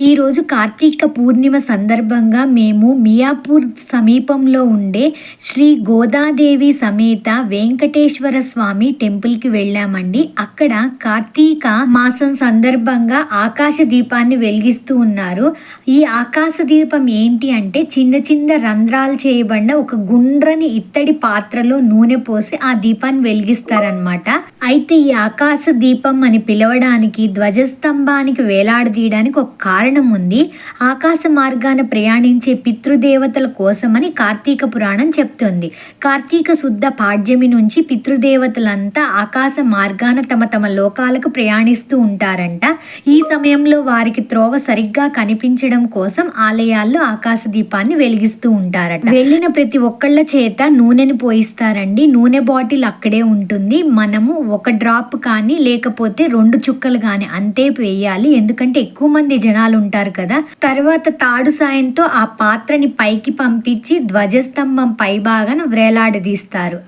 ఈరోజు కార్తీక పూర్ణిమ సందర్భంగా మేము మియాపూర్ సమీపంలో ఉండే శ్రీ గోదాదేవి సమేత వెంకటేశ్వర స్వామి టెంపుల్కి వెళ్ళామండి. అక్కడ కార్తీక మాసం సందర్భంగా ఆకాశ దీపాన్ని వెలిగిస్తూ ఉన్నారు. ఈ ఆకాశ దీపం ఏంటి అంటే చిన్న చిన్న రంధ్రాలు చేయబడిన ఒక గుండ్రని ఇత్తడి పాత్రలో నూనె పోసి ఆ దీపాన్ని వెలిగిస్తారనమాట అయితే ఈ ఆకాశ దీపం అని పిలవడానికి ధ్వజస్తంభానికి వేలాడదీయడానికి ఒక కారణం ఉంది. ఆకాశ మార్గాన ప్రయాణించే పితృదేవతల కోసమని కార్తీక పురాణం చెప్తుంది. కార్తీక శుద్ధ పాడ్యమి నుంచి పితృదేవతలంతా ఆకాశ మార్గాన తమ తమ లోకాలకు ప్రయాణిస్తూ ఉంటారంట. ఈ సమయంలో వారికి త్రోవ సరిగ్గా కనిపించడం కోసం ఆలయాల్లో ఆకాశ దీపాన్ని వెలిగిస్తూ ఉంటారట. వెళ్ళిన ప్రతి ఒక్కళ్ళ చేత నూనెని పోయిస్తారండి. నూనె బాటిల్ అక్కడే ఉంటుంది. మనము ఒక డ్రాప్ కానీ లేకపోతే రెండు చుక్కలు కానీ అంతే వేయాలి. ఎందుకంటే ఎక్కువ మంది జనాలు ఉంటారు కదా. తర్వాత తాడు సాయంతో ఆ పాత్రని పైకి పంపించి ధ్వజస్తంభం పై భాగాన వ్రేలాడదీస్తారు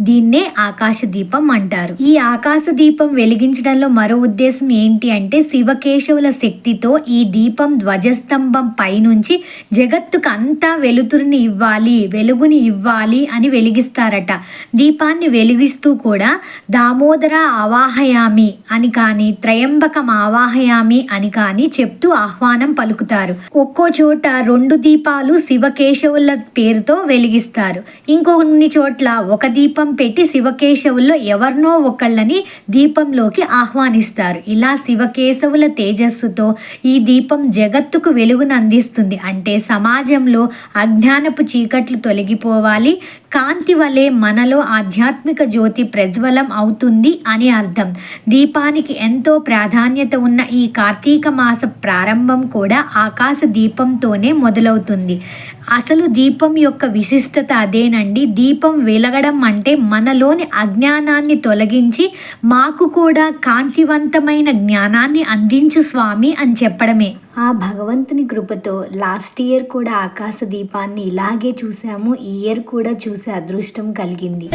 దీన్నే ఆకాశ దీపం అంటారు. ఈ ఆకాశ దీపం వెలిగించడంలో మరో ఉద్దేశం ఏంటి అంటే శివకేశవుల శక్తితో ఈ దీపం ధ్వజస్తంభం పైనుంచి జగత్తుకు అంతా వెలుతురుని ఇవ్వాలి వెలుగుని ఇవ్వాలి అని వెలిగిస్తారట. దీపాన్ని వెలిగిస్తూ కూడా దామోదర ఆవాహయామి అని కానీ త్రయంబకం ఆవాహయామి అని కానీ చెప్తూ ఆహ్వానం పలుకుతారు. ఒక్కో చోట రెండు దీపాలు శివకేశవుల పేరుతో వెలిగిస్తారు. ఇంకొన్ని చోట్ల ఒక దీపం దీపం పెట్టి శివకేశవుల్లో ఎవరినో ఒకళ్ళని దీపంలోకి ఆహ్వానిస్తారు. ఇలా శివకేశవుల తేజస్సుతో ఈ దీపం జగత్తుకు వెలుగును అందిస్తుంది అంటే సమాజంలో అజ్ఞానపు చీకట్లు తొలగిపోవాలి. కాంతి వలె మనలో ఆధ్యాత్మిక జ్యోతి ప్రజ్వలం అవుతుంది అని అర్థం. దీపానికి ఎంతో ప్రాధాన్యత ఉన్న ఈ కార్తీక మాస ప్రారంభం కూడా ఆకాశ దీపంతోనే మొదలవుతుంది. అసలు దీపం యొక్క విశిష్టత అదేనండి. దీపం వెలగడం అంటే మనలోని అజ్ఞానాన్ని తొలగించి మాకు కూడా కాంతివంతమైన జ్ఞానాన్ని అందించు స్వామి అని చెప్పడమే. ఆ భగవంతుని కృపతో లాస్ట్ ఇయర్ కూడా ఆకాశ దీపాన్ని ఇలాగే చూసాము ఈ ఇయర్ కూడా చూసే అదృష్టం కలిగింది.